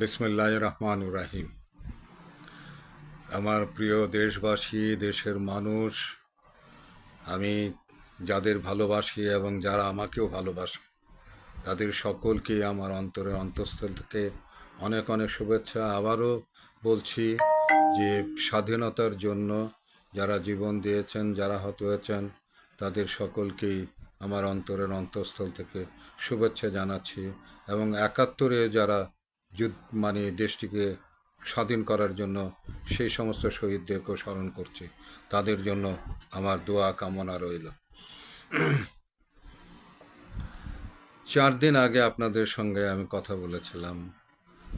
বিসমুল্লাহ রহমান রাহিম আমার প্রিয় দেশবাসী, দেশের মানুষ, আমি যাদের ভালোবাসি এবং যারা আমাকেও ভালোবাসে, তাদের সকলকে আমার অন্তরের অন্তঃস্থল থেকে অনেক অনেক শুভেচ্ছা। আবারও বলছি যে স্বাধীনতার জন্য যারা জীবন দিয়েছেন, যারা হত হয়েছেন, তাদের সকলকেই আমার অন্তরের অন্তঃস্থল থেকে শুভেচ্ছা জানাচ্ছি এবং একাত্তরে যারা মানে দেশটিকে স্বাধীন করার জন্য সেই সমস্ত শহীদদেরকেও স্মরণ করছি। তাদের জন্য আমার দোয়া কামনা রইল। চার দিন আগে আপনাদের সঙ্গে আমি কথা বলেছিলাম।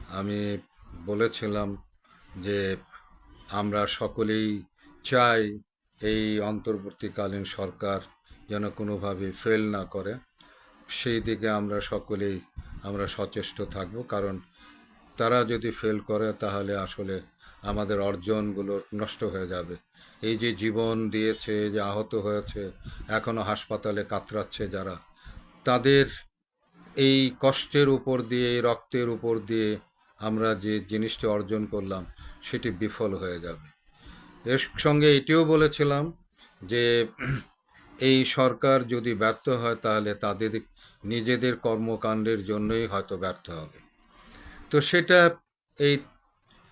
আমি বলেছিলাম যে আমরা সকলেই চাই এই অন্তর্বর্তীকালীন সরকার যেন কোনোভাবে ফেল না করে। সেই দিকে আমরা সকলেই, আমরা সচেষ্ট থাকব। কারণ তারা যদি ফেল করে, তাহলে আসলে আমাদের অর্জনগুলো নষ্ট হয়ে যাবে। এই যে জীবন দিয়েছে যে আহত হয়েছে এখনও হাসপাতালে কাতরাচ্ছে যারা, তাদের এই কষ্টের উপর দিয়ে, এই রক্তের উপর দিয়ে আমরা যে জিনিসটি অর্জন করলাম, সেটি বিফল হয়ে যাবে। এর সঙ্গে এটিও বলেছিলাম যে এই সরকার যদি ব্যর্থ হয়, তাহলে তাদের নিজেদের কর্মকাণ্ডের জন্যই হয়তো ব্যর্থ হবে। তো সেটা এই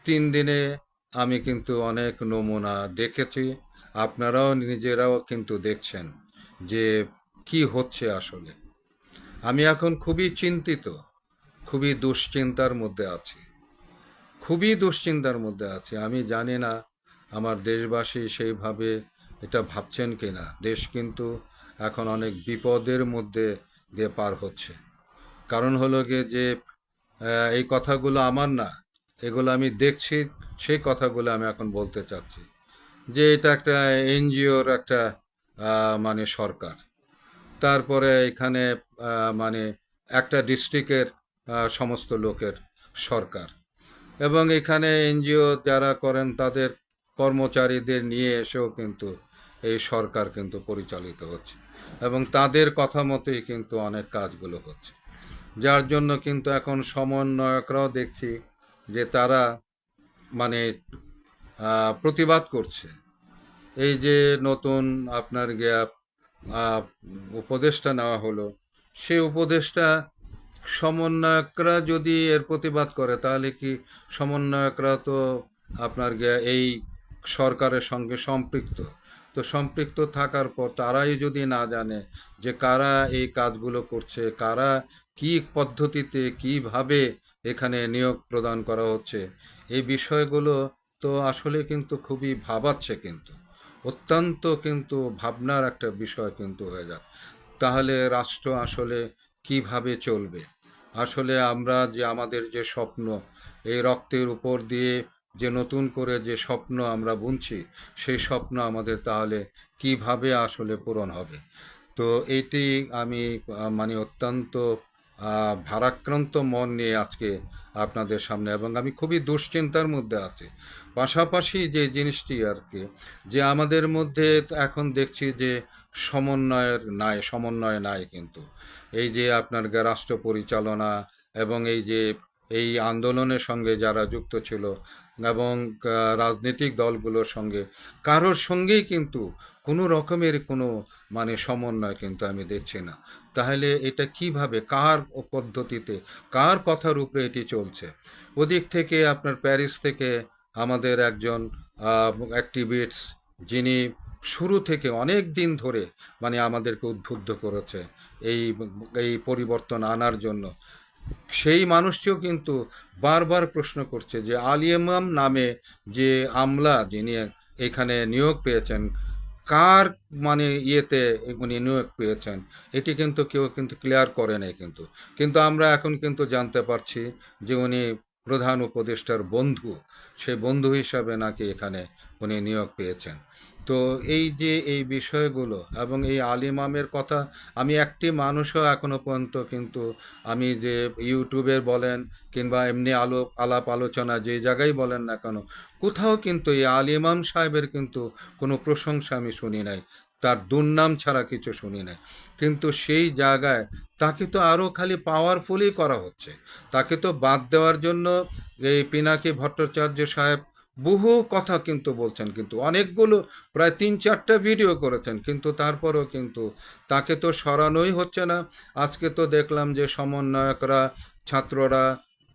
তিন দিনে আমি কিন্তু অনেক নমুনা দেখেছি। আপনারাও নিজেরাও কিন্তু দেখছেন যে কি হচ্ছে আসলে। আমি এখন খুবই চিন্তিত, খুবই দুশ্চিন্তার মধ্যে আছি। খুবই দুশ্চিন্তার মধ্যে আছি। আমি জানি না আমার দেশবাসী সেইভাবে এটা ভাবছেন কিনা। দেশ কিন্তু এখন অনেক বিপদের মধ্যে দিয়ে পার হচ্ছে। কারণ হলো গিয়ে যে এই কথাগুলো আমার না। এগুলো আমি দেখছি, সেই কথাগুলো আমি এখন বলতে চাচ্ছি যে এটা একটা এনজিওর একটা মানে সরকার। তারপরে এখানে মানে একটা ডিস্ট্রিক্টের সমস্ত লোকের সরকার। এবং এখানে এনজিও যারা করেন তাদের কর্মচারীদের নিয়ে এসেও কিন্তু এই সরকার কিন্তু পরিচালিত হচ্ছে। এবং তাদের কথা মতোই কিন্তু অনেক কাজগুলো হচ্ছে। যার জন্য কিন্তু এখন সমন্বয়করাও দেখছি যে তারা মানে প্রতিবাদ করছে। এই যে নতুন আপনার গিয়া আহ, উপদেশটা নেওয়া হলো সেই উপদেশটা সমন্বয়করা যদি এর প্রতিবাদ করে তাহলে কি সমন্বয়করা তো আপনার এই সরকারের সঙ্গে সম্পৃক্ত? তো সম্পৃক্ত থাকার পর তারাই যদি না জানে যে কারা এই কাজগুলো করছে, কারা কি পদ্ধতিতে কীভাবে এখানে নিয়োগ প্রদান করা হচ্ছে, এই বিষয়গুলো তো আসলে কিন্তু খুবই ভাবাচ্ছে কিন্তু। অত্যন্ত কিন্তু ভাবনার একটা বিষয় কিন্তু হয়ে যায় তাহলে রাষ্ট্র আসলে কীভাবে চলবে? আসলে আমরা যে আমাদের যে স্বপ্ন, এই রক্তের উপর দিয়ে যে নতুন করে যে স্বপ্ন আমরা বুনছি, সেই স্বপ্ন আমাদের তাহলে কীভাবে আসলে পূরণ হবে? তো এটি আমি মানে অত্যন্ত ভারাক্রান্ত মন নিয়ে আজকে আপনাদের সামনে এবং আমি খুবই দুশ্চিন্তার মধ্যে আছি। পাশাপাশি যে জিনিসটি আর কি, যে আমাদের মধ্যে এখন দেখছি যে সমন্বয়ের নাই, সমন্বয় নাই কিন্তু। এই যে আপনার রাষ্ট্র পরিচালনা এবং এই যে, এই আন্দোলনের সঙ্গে যারা যুক্ত ছিল এবং রাজনৈতিক দলগুলোর সঙ্গে। কারোর সঙ্গেই কিন্তু কোনো রকমের কোনো মানে সমন্বয় কিন্তু আমি দেখছি না। তাহলে এটা কীভাবে, কার পদ্ধতিতে, কার কথার উপরে এটি চলছে? ওদিক থেকে আপনার প্যারিস থেকে আমাদের একজন অ্যাক্টিভিস্ট যিনি শুরু থেকে অনেক দিন ধরে মানে আমাদেরকে উদ্বুদ্ধ করেছে এই এই পরিবর্তন আনার জন্য। সেই মানুষটিও কিন্তু বারবার প্রশ্ন করছে যে আলী ইমাম নামে যে আমলা যিনি এখানে নিয়োগ পেয়েছেন, কার মানে ইয়েতে উনি নিয়োগ পেয়েছেন, এটি কিন্তু কেউ কিন্তু ক্লিয়ার করে নাই কিন্তু। কিন্তু আমরা এখন কিন্তু জানতে পারছি যে উনি প্রধান উপদেষ্টার বন্ধু সেই বন্ধু হিসাবে নাকি এখানে উনি নিয়োগ পেয়েছেন। তো এই যে এই বিষয়গুলো এবং এই আলিমামের কথা, আমি একটি মানুষও এখনও পর্যন্ত কিন্তু আমি যে ইউটিউবের বলেন কিংবা এমনি আলো, আলাপ আলোচনা যে জায়গায় বলেন না কেন, কোথাও কিন্তু এই আল ইমাম সাহেবের কিন্তু কোনো প্রশংসা আমি শুনি নাই। তার দুর্নাম ছাড়া কিছু শুনি নাই। কিন্তু সেই জায়গায় তাকে তো আরও খালি পাওয়ারফুলই করা হচ্ছে। তাকে তো বাদ দেওয়ার জন্য এই পিনাকি ভট্টাচার্য সাহেব বহু কথা কিন্তু বলছেন, কিন্তু অনেকগুলো, প্রায় তিন চারটা ভিডিও করেছেন, কিন্তু তারপরেও কিন্তু তাকে তো সরানোই হচ্ছে না। আজকে তো দেখলাম যে সমন্বয়করা, ছাত্ররা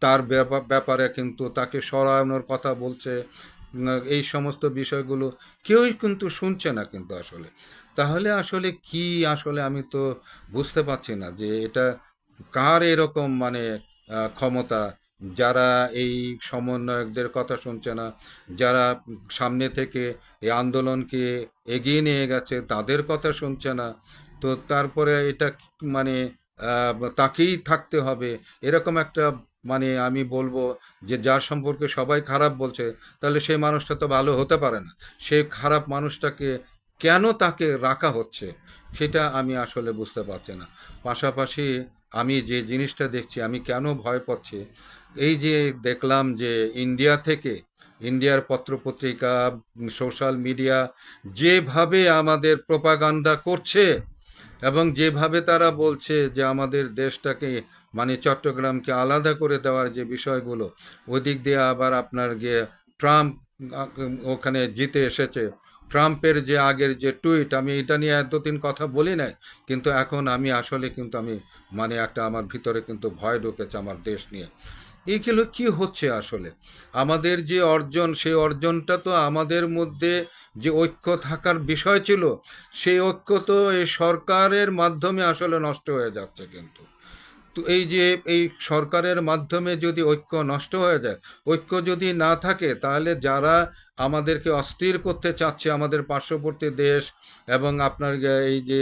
তার ব্যাপা- ব্যাপারে কিন্তু তাকে সরানোর কথা বলছে এই সমস্ত বিষয়গুলো কেউই কিন্তু শুনছে না কিন্তু আসলে। তাহলে আসলে কি আসলে আমি তো বুঝতে পারছি না যে এটা কার এরকম মানে ক্ষমতা যারা এই সমন্বয়কদের কথা শুনছে না, যারা সামনে থেকে এই আন্দোলনকে এগিয়ে নিয়ে গেছে তাদের কথা শুনছে না। তো তারপরে এটা মানে তাকেই থাকতে হবে। এরকম একটা মানে আমি বলব যে যার সম্পর্কে সবাই খারাপ বলছে, তাহলে সেই মানুষটা তো ভালো হতে পারে না। সেই খারাপ মানুষটাকে কেন তাকে রাখা হচ্ছে, সেটা আমি আসলে বুঝতে পারছি না। পাশাপাশি আমি যে জিনিসটা দেখছি, আমি কেন ভয় পাচ্ছি এই যে দেখলাম যে ইন্ডিয়া থেকে, ইন্ডিয়ার পত্রপত্রিকা, সোশ্যাল মিডিয়া যেভাবে আমাদের প্রপাগান্ডা করছে এবং যেভাবে তারা বলছে যে আমাদের দেশটাকে মানে চট্টগ্রামকে আলাদা করে দেওয়ার যে বিষয়গুলো, ওদিক দিয়ে আবার আপনার গিয়ে ট্রাম্প, ওখানে জিতে এসেছে। ট্রাম্পের যে আগের যে টুইট, আমি এটা নিয়ে এতদিন কথা বলি নাই, কিন্তু এখন আমি আসলে কিন্তু আমি মানে একটা আমার ভিতরে কিন্তু ভয় ঢুকেছে আমার দেশ নিয়ে। এইগুলো কি হচ্ছে আসলে? আমাদের যে অর্জন, সেই অর্জনটা তো আমাদের মধ্যে যে ঐক্য থাকার বিষয় ছিল, সেই ঐক্য তো এই সরকারের মাধ্যমে আসলে নষ্ট হয়ে যাচ্ছে কিন্তু। তো এই যে, এই সরকারের মাধ্যমে যদি ঐক্য নষ্ট হয়ে যায়, ঐক্য যদি না থাকে, তাহলে যারা আমাদেরকে অস্থির করতে চাচ্ছে, আমাদের পার্শ্ববর্তী দেশ এবং আপনার এই যে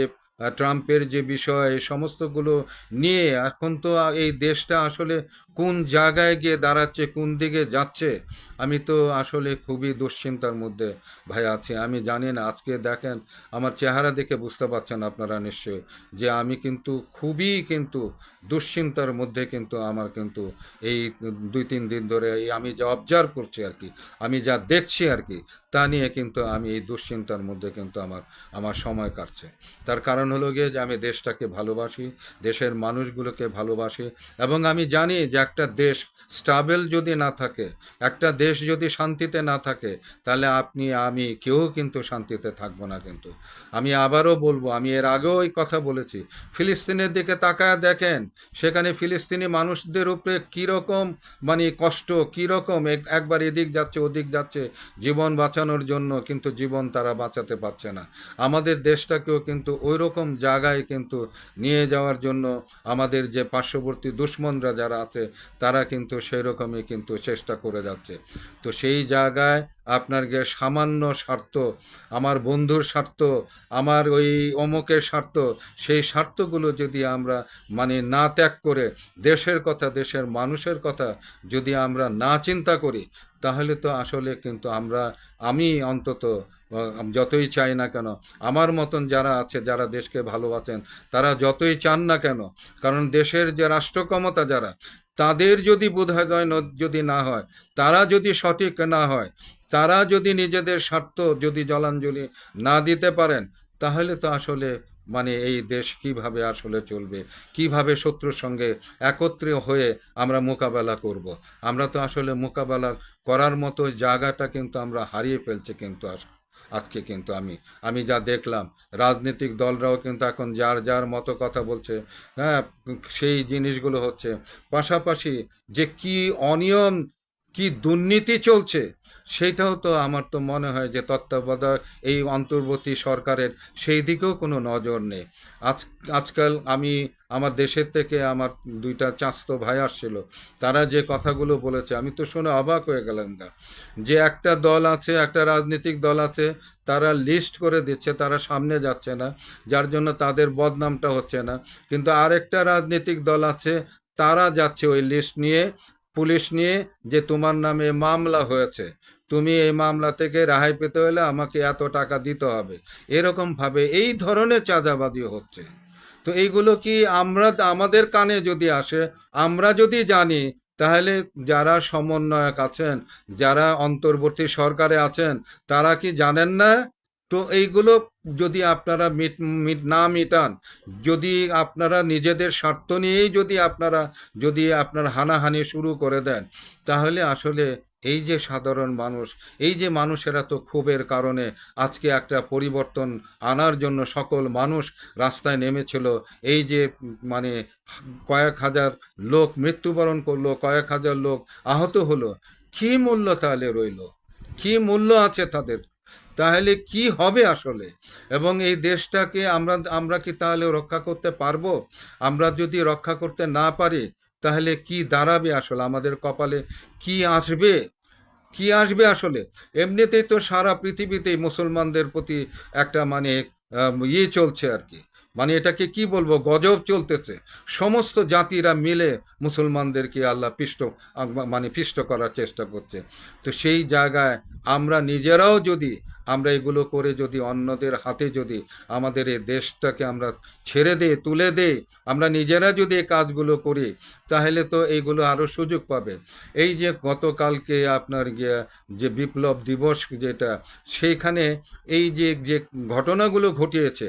ট্রাম্পের যে বিষয়, এই সমস্তগুলো নিয়ে, এখন তো এই দেশটা আসলে কোন জায়গায় গিয়ে দাঁড়াচ্ছে, কোন দিকে যাচ্ছে, আমি তো আসলে খুবই দুশ্চিন্তার মধ্যে ভাই আছি। আমি জানি না, আজকে দেখেন আমার চেহারা দেখে বুঝতে পারছেন আপনারা নিশ্চয়ই যে আমি কিন্তু খুবই কিন্তু দুশ্চিন্তার মধ্যে কিন্তু আমার কিন্তু এই দুই তিন দিন ধরে এই আমি যা অবজার্ভ করছি আর কি, আমি যা দেখছি আর কি, তা নিয়ে কিন্তু আমি এই দুশ্চিন্তার মধ্যে কিন্তু আমার আমার সময় কাটছে। তার কারণ হলো গিয়ে যে আমি দেশটাকে ভালোবাসি, দেশের মানুষগুলোকে ভালোবাসি এবং আমি জানি যে একটা দেশ স্টাবেল যদি না থাকে, একটা দেশ যদি শান্তিতে না থাকে, তাহলে আপনি, আমি কেউ কিন্তু শান্তিতে থাকব না কিন্তু। আমি আবারও বলব, আমি এর আগেও এই কথা বলেছি, ফিলিস্তিনের দিকে তাকায় দেখেন, সেখানে ফিলিস্তিনি মানুষদের উপরে কীরকম মানে কষ্ট, কীরকম একবার এদিক যাচ্ছে, ওদিক যাচ্ছে জীবন বাঁচানোর জন্য কিন্তু জীবন তারা বাঁচাতে পারছে না। আমাদের দেশটাকেও কিন্তু ওই রকম জায়গায় কিন্তু নিয়ে যাওয়ার জন্য আমাদের যে পার্শ্ববর্তী দুশ্মনরা যারা আছে তারা কিন্তু সেই রকমই কিন্তু চেষ্টা করে যাচ্ছে। তো সেই জায়গায় আপনার গিয়ে সামান্য স্বার্থ, আমার বন্ধুর স্বার্থ, আমার ওই অমুকের স্বার্থ, সেই স্বার্থগুলো যদি আমরা মানে না ত্যাগ করে দেশের কথা, দেশের মানুষের কথা যদি আমরা না চিন্তা করি, তাহলে তো আসলে কিন্তু আমরা, আমি অন্তত যতই চাই না কেন, আমার মতন যারা আছে, যারা দেশকে ভালোবাসেন, তারা যতই চান না কেন, কারণ দেশের যে রাষ্ট্র ক্ষমতা যারা তাদের যদি বোধোদয় ন- যদি না হয়, তারা যদি সঠিক না হয়, তারা যদি নিজেদের স্বার্থ যদি জলাঞ্জলি না দিতে পারেন, তাহলে তো আসলে মানে এই দেশ কীভাবে আসলে চলবে, কীভাবে শত্রুর সঙ্গে একত্রে হয়ে আমরা মোকাবেলা করব। আমরা তো আসলে মোকাবেলা করার মতো জায়গাটা কিন্তু আমরা হারিয়ে ফেলছি কিন্তু আজ- আজকে কিন্তু আমি আমি যা দেখলাম, রাজনৈতিক দলরাও কিন্তু এখন যার যার মতো কথা বলছে। হ্যাঁ সেই জিনিসগুলো হচ্ছে। পাশাপাশি যে কি অনিয়ম কি দুর্নীতি চলছে? সেটাও তো আমার তো মনে হয় যে তত্ত্বাবধায়ক এই অন্তর্বর্তী সরকারের সেই দিকেও কোনো নজর নেই। আজ, আজকাল আমি আমার দেশের থেকে আমার দুইটা চাস্তো ভাই আসছিল, তারা যে কথাগুলো বলেছে, আমি তো শুনে অবাক হয়ে গেলাম গা। যে একটা দল আছে, একটা রাজনৈতিক দল আছে, তারা লিস্ট করে দিচ্ছে, তারা সামনে যাচ্ছে না, যার জন্য তাদের বদনামটা হচ্ছে না। কিন্তু আরেকটা রাজনৈতিক দল আছে, তারা যাচ্ছে ওই লিস্ট নিয়ে পুলিশ নিয়ে যে তোমার নামে মামলা হয়েছে, তুমি এই মামলা থেকে রেহাই পেতে হলে আমাকে এত টাকা দিতে হবে। এরকম ভাবে এই ধরনের চাঁদাবাদি হচ্ছে। তো এইগুলো কি আমরা, আমাদের কানে যদি আসে, আমরা যদি জানি, তাহলে যারা সমন্বয়ক আছেন, যারা অন্তর্বর্তী সরকারে আছেন, তারা কি জানেন না তো এইগুলো যদি আপনারা মিট মিট, না মিটান, যদি আপনারা নিজেদের স্বার্থ নিয়েই যদি আপনারা, যদি আপনার হানাহানি শুরু করে দেন, তাহলে আসলে এই যে সাধারণ মানুষ, এই যে মানুষেরা তো ক্ষোভের কারণে আজকে একটা পরিবর্তন আনার জন্য সকল মানুষ রাস্তায় নেমেছিল, এই যে মানে কয়েক হাজার লোক মৃত্যুবরণ করল, কয়েক হাজার লোক আহত হলো, কি মূল্য তাহলে রইল? কি মূল্য আছে তাদের? তাহলে কি হবে আসলে? এবং এই দেশটাকে আমরা আমরা কি তাহলে রক্ষা করতে পারব? আমরা যদি রক্ষা করতে না পারি, তাহলে কি দাঁড়াবে আসলে? আমাদের কপালে কি আসবে? কি আসবে আসলে? এমনিতেই তো সারা পৃথিবীতেই মুসলমানদের প্রতি একটা মানে ইয়ে চলছে আর কি। মানে এটাকে কি বলব, গজব চলতেছে। সমস্ত জাতিরা মিলে মুসলমানদেরকে আল্লাহ পিষ্ট মানে পিষ্ট করার চেষ্টা করছে। তো সেই জায়গায় আমরা নিজেরাও যদি, আমরা এগুলো করে যদি অন্যদের হাতে যদি আমাদের এই দেশটাকে আমরা ছেড়ে দিই, তুলে দিই, আমরা নিজেরা যদি এই কাজগুলো করি, তাহলে তো এইগুলো আরও সুযোগ পাবে। এই যে গতকালকে আপনার যে বিপ্লব দিবস যেটা, সেইখানে এই যে যে ঘটনাগুলো ঘটিয়েছে,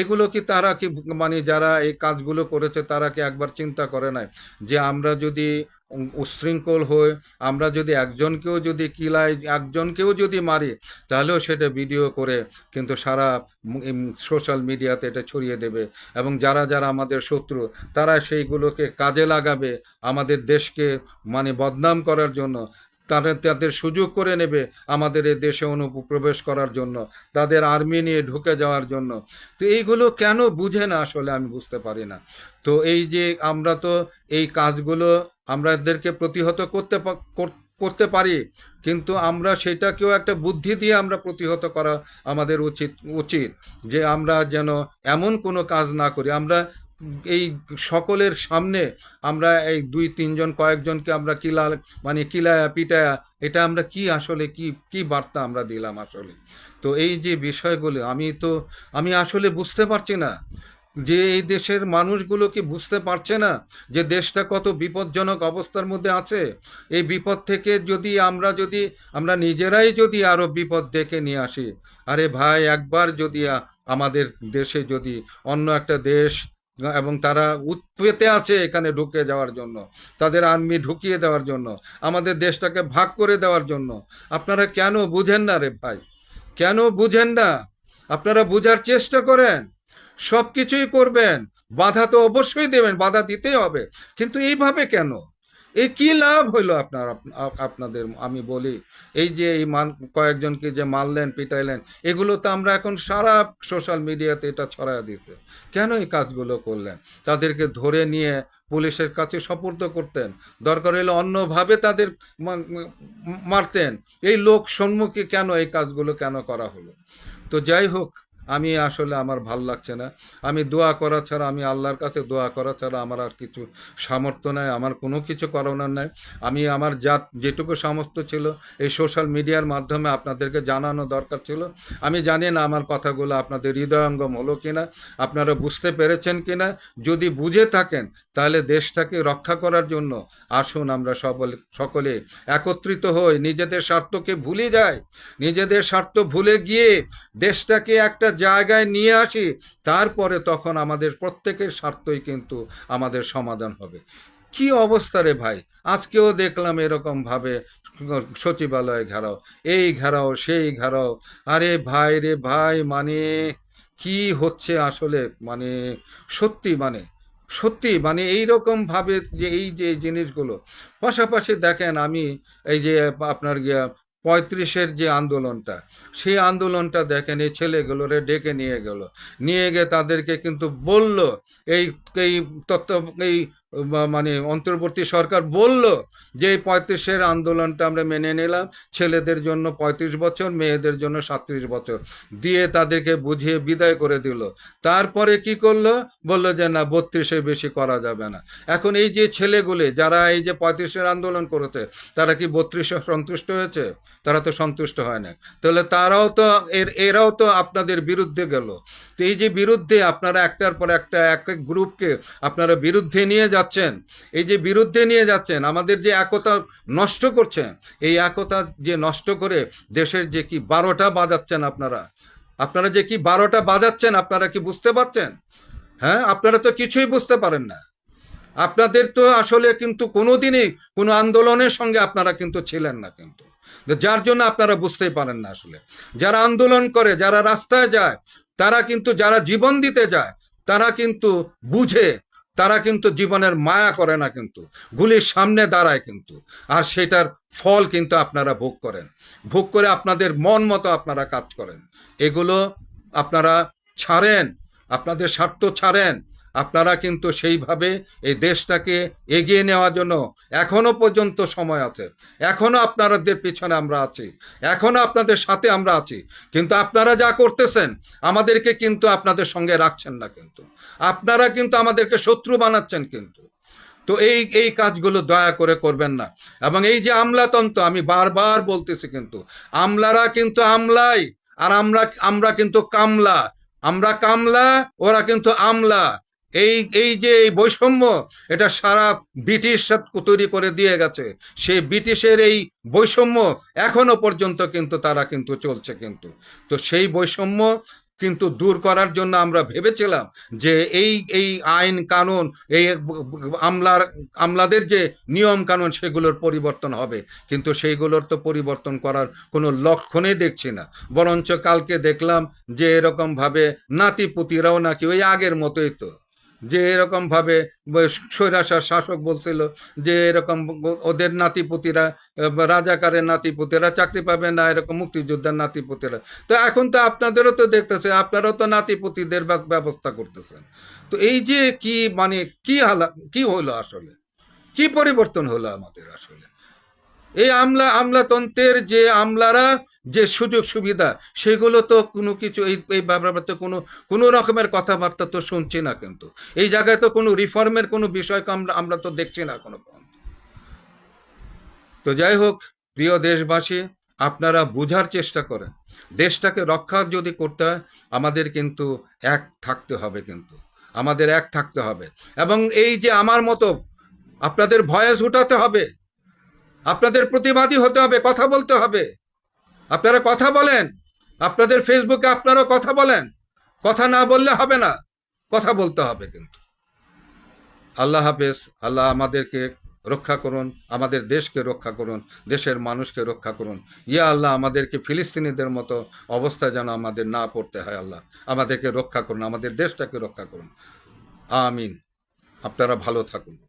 এগুলো কি তারা কি মানে যারা এই কাজগুলো করেছে তারা কি একবার চিন্তা করে নাই? যে আমরা যদি উম উচ্ছৃঙ্খল হই, আমরা যদি একজনকেও যদি কিলায় একজনকেও যদি মারি, তাহলেও সেটা ভিডিও করে কিন্তু সারা সোশ্যাল মিডিয়াতে এটা ছড়িয়ে দেবে। এবং যারা যারা আমাদের শত্রু, তারা সেইগুলোকে কাজে লাগাবে আমাদের দেশকে মানে বদনাম করার জন্য। তাদের তাদের সুযোগ করে নেবে আমাদের এ দেশে অনুপ্রবেশ করার জন্য, তাদের আর্মি নিয়ে ঢুকে যাওয়ার জন্য। তো এইগুলো কেন বুঝে না আসলে আমি বুঝতে পারি না। তো এই যে আমরা তো এই কাজগুলো আমরা এদেরকে প্রতিহত করতে করতে পারি, কিন্তু আমরা সেটাকেও একটা বুদ্ধি দিয়ে আমরা প্রতিহত করা আমাদের উচিত উচিত যে আমরা যেন এমন কোনো কাজ না করি। আমরা এই সকলের সামনে আমরা এই দুই, তিনজন, কয়েকজনকে আমরা কিলা মানে কিলায়া পিটায়া এটা আমরা কি আসলে, কি কি বার্তা আমরা দিলাম আসলে? তো এই যে বিষয়গুলো, আমি তো, আমি আসলে বুঝতে পারছি না যে এই দেশের মানুষগুলো কি বুঝতে পারছে না যে দেশটা কত বিপজ্জনক অবস্থার মধ্যে আছে? এই বিপদ থেকে যদি আমরা যদি, আমরা নিজেরাই যদি আরও বিপদ ডেকে নিয়ে আসি, আরে ভাই, একবার যদি আমাদের দেশে যদি অন্য একটা দেশ এবং তারা উৎপেতে আছে এখানে ঢুকে যাওয়ার জন্য। তাদের আর্মি ঢুকিয়ে দেওয়ার জন্য। আমাদের দেশটাকে ভাগ করে দেওয়ার জন্য। আপনারা কেন বুঝেন না রে ভাই? কেন বুঝেন না? আপনারা বুঝার চেষ্টা করেন। সব কিছুই করবেন। বাধা তো অবশ্যই দেবেন, বাধা দিতেই হবে। কিন্তু এইভাবে কেন? এই কি লাভ হইল আপনার আপনাদের আমি বলি? এই যে এই মান, কয়েকজনকে যে মারলেন, পিটাইলেন, এগুলো তো আমরা এখন সারা সোশ্যাল মিডিয়াতে এটা ছড়ায় দিছে কেন এই কাজগুলো করলেন? তাদেরকে ধরে নিয়ে পুলিশের কাছে সোপর্দ করতেন। দরকার হলে অন্যভাবে তাদের মারতেন। এই লোক সম্মুখে কেন এই কাজগুলো কেন করা হলো? তো যাই হোক আমি আসলে আমার ভালো লাগছে না। আমি দোয়া করা ছাড়া, আমি আল্লাহর কাছে দোয়া করা ছাড়া আমার আর কিছু সামর্থ্য নাই, আমার কোনো কিছু করানোর নাই। আমি আমার যা যেটুকু সামর্থ্য ছিল, এই সোশ্যাল মিডিয়ার মাধ্যমে আপনাদেরকে জানানো দরকার ছিল। আমি জানি না আমার কথাগুলো আপনাদের হৃদয়ঙ্গম হলো কিনা, আপনারা বুঝতে পেরেছেন কিনা। যদি বুঝে থাকেন, তাহলে দেশটাকে রক্ষা করার জন্য আসুন আমরা সকলে সকলে একত্রিত হই। নিজেদের স্বার্থকে ভুলে যাই। নিজেদের স্বার্থ ভুলে গিয়ে দেশটাকে একটা জায়গায় নিয়ে আসি, তারপরে তখন আমাদের প্রত্যেকের স্বার্থই কিন্তু আমাদের সমাধান হবে। কি অবস্থা রে ভাই? আজকেও দেখলাম এরকম ভাবে সচিবালয় ঘেরাও, এই ঘেরাও, সেই ঘেরাও। আরে ভাই রে ভাই মানে কি হচ্ছে আসলে? মানে সত্যি মানে সত্যি মানে এই ভাবে যে এই যে জিনিসগুলো। পাশাপাশি দেখেন আমি এই যে আপনার গিয়া পঁয়ত্রিশের যে আন্দোলনটা, সেই আন্দোলনটা দেখেন, এই ছেলেগুলোরে ডেকে নিয়ে গেল। নিয়ে গিয়ে তাদেরকে কিন্তু বলল, এই এই তত্ত্ব, এই মানে অন্তর্বর্তী সরকার বলল যে এই পঁয়ত্রিশের আন্দোলনটা আমরা মেনে নিলাম। ছেলেদের জন্য পঁয়ত্রিশ বছর, মেয়েদের জন্য সাঁত্রিশ বছর। দিয়ে তাদেরকে বুঝিয়ে বিদায় করে দিল। তারপরে কি করল? বলল যে না, বত্রিশে বেশি করা যাবে না। এখন এই যে ছেলেগুলি, যারা এই যে পঁয়ত্রিশের আন্দোলন করেছে, তারা কি বত্রিশে সন্তুষ্ট হয়েছে? তারা তো সন্তুষ্ট হয় না তাহলে তারাও তো এর, এরাও তো আপনাদের বিরুদ্ধে গেল। তো এই যে বিরুদ্ধে আপনারা একটার পর একটা এক এক গ্রুপকে আপনারা বিরুদ্ধে নিয়ে যাচ্ছেন, এই যে বিরুদ্ধে নিয়ে যাচ্ছেন, আমাদের যে একতা নষ্ট করছেন এই একতা যে নষ্ট করে দেশের যে কি বারোটা বাজাচ্ছেন আপনারা আপনারা যে কি বারোটা বাজাচ্ছেন, আপনারা কি বুঝতে পারছেন? হ্যাঁ আপনারা তো কিছুই বুঝতে পারেন না। আপনাদের তো আসলে কিন্তু কোনোদিনই কোনো আন্দোলনের সঙ্গে আপনারা কিন্তু ছিলেন না কিন্তু। যার জন্য আপনারা বুঝতেই পারেন না আসলে। যারা আন্দোলন করে, যারা রাস্তায় যায়, তারা কিন্তু যারা জীবন দিতে যায়, তারা কিন্তু বুঝে, তারা কিন্তু জীবনের মায়া করে না কিন্তু। গুলির সামনে দাঁড়ায় কিন্তু। আর সেটার ফল কিন্তু আপনারা ভোগ করেন। ভোগ করে আপনাদের মন মতো আপনারা কাজ করেন। এগুলো আপনারা ছাড়েন, আপনাদের স্বার্থ ছাড়েন আপনারা কিন্তু সেইভাবে এই দেশটাকে এগিয়ে নেওয়ার জন্য এখনও পর্যন্ত সময় আছে। এখনও আপনাদের পিছনে আমরা আছি। এখনও আপনাদের সাথে আমরা আছি। কিন্তু আপনারা যা করতেছেন, আমাদেরকে কিন্তু আপনাদের সঙ্গে রাখছেন না কিন্তু। আপনারা কিন্তু আমাদেরকে শত্রু বানাচ্ছেন কিন্তু। তো এই এই কাজগুলো দয়া করে করবেন না। এবং এই যে আমলাতন্ত্র, আমি বারবার বলতেছি কিন্তু, আমলারা কিন্তু আমলাই, আর আমরা আমরা কিন্তু কামলা। আমরা কামলা, ওরা কিন্তু আমলা। এই এই যে এই বৈষম্য, এটা সারা ব্রিটিশ তৈরি করে দিয়ে গেছে। সেই ব্রিটিশের এই বৈষম্য এখনও পর্যন্ত কিন্তু তারা কিন্তু চলছে কিন্তু। তো সেই বৈষম্য কিন্তু দূর করার জন্য আমরা ভেবেছিলাম যে এই এই আইন কানুন, এই আমলার, আমলাদের যে নিয়ম কানুন, সেগুলোর পরিবর্তন হবে। কিন্তু সেইগুলোর তো পরিবর্তন করার কোনো লক্ষণই দেখছি না। বরঞ্চ কালকে দেখলাম যে এরকমভাবে নাতিপুতিরাও নাকি ওই আগের মতোই তো। যে এরকম ভাবে স্বৈরাচার শাসক বলছিল, যে এরকম ওদের নাতিপুতিরা রাজাকারের নাতিপুতিরা চাকরি পাবে না, এরকম মুক্তিযোদ্ধার নাতিপুতিরা। তো এখন তো আপনাদেরও তো দেখতেছে আপনারাও তো নাতিপুতিদের ব্যব- ব্যবস্থা করতেছেন। তো এই যে কি মানে কি হালা, কি হলো আসলে? কি পরিবর্তন হলো আমাদের আসলে? এই আমলা, আমলাতন্ত্রের যে আমলারা যে সুযোগ সুবিধা, সেগুলো তো কোনো কিছু, এই এই ব্যাপারে কোনো কোনো রকমের কথাবার্তা তো শুনছি না কিন্তু। এই জায়গায় তো কোনো রিফর্মের কোনো বিষয় আমরা আমরা তো দেখছি না কোনো। তো যাই হোক, প্রিয় দেশবাসী, আপনারা বোঝার চেষ্টা করেন। দেশটাকে রক্ষা যদি করতে হয়, আমাদের কিন্তু এক থাকতে হবে কিন্তু। আমাদের এক থাকতে হবে। এবং এই যে আমার মতো, আপনাদের ভয়েস উঠাতে হবে। আপনাদের প্রতিবাদী হতে হবে, কথা বলতে হবে। আপনারা কথা বলেন। আপনাদের ফেসবুকে আপনারাও কথা বলেন। কথা না বললে হবে না। কথা বলতে হবে কিন্তু। আল্লাহ হাফেজ, আল্লাহ আমাদেরকে রক্ষা করুন, আমাদের দেশকে রক্ষা করুন, দেশের মানুষকে রক্ষা করুন। ইয়া আল্লাহ আমাদেরকে ফিলিস্তিনিদের মতো অবস্থা যেন আমাদের না পড়তে হয় আল্লাহ। আমাদেরকে রক্ষা করুন, আমাদের দেশটাকে রক্ষা করুন। আমিন। আপনারা ভালো থাকুন।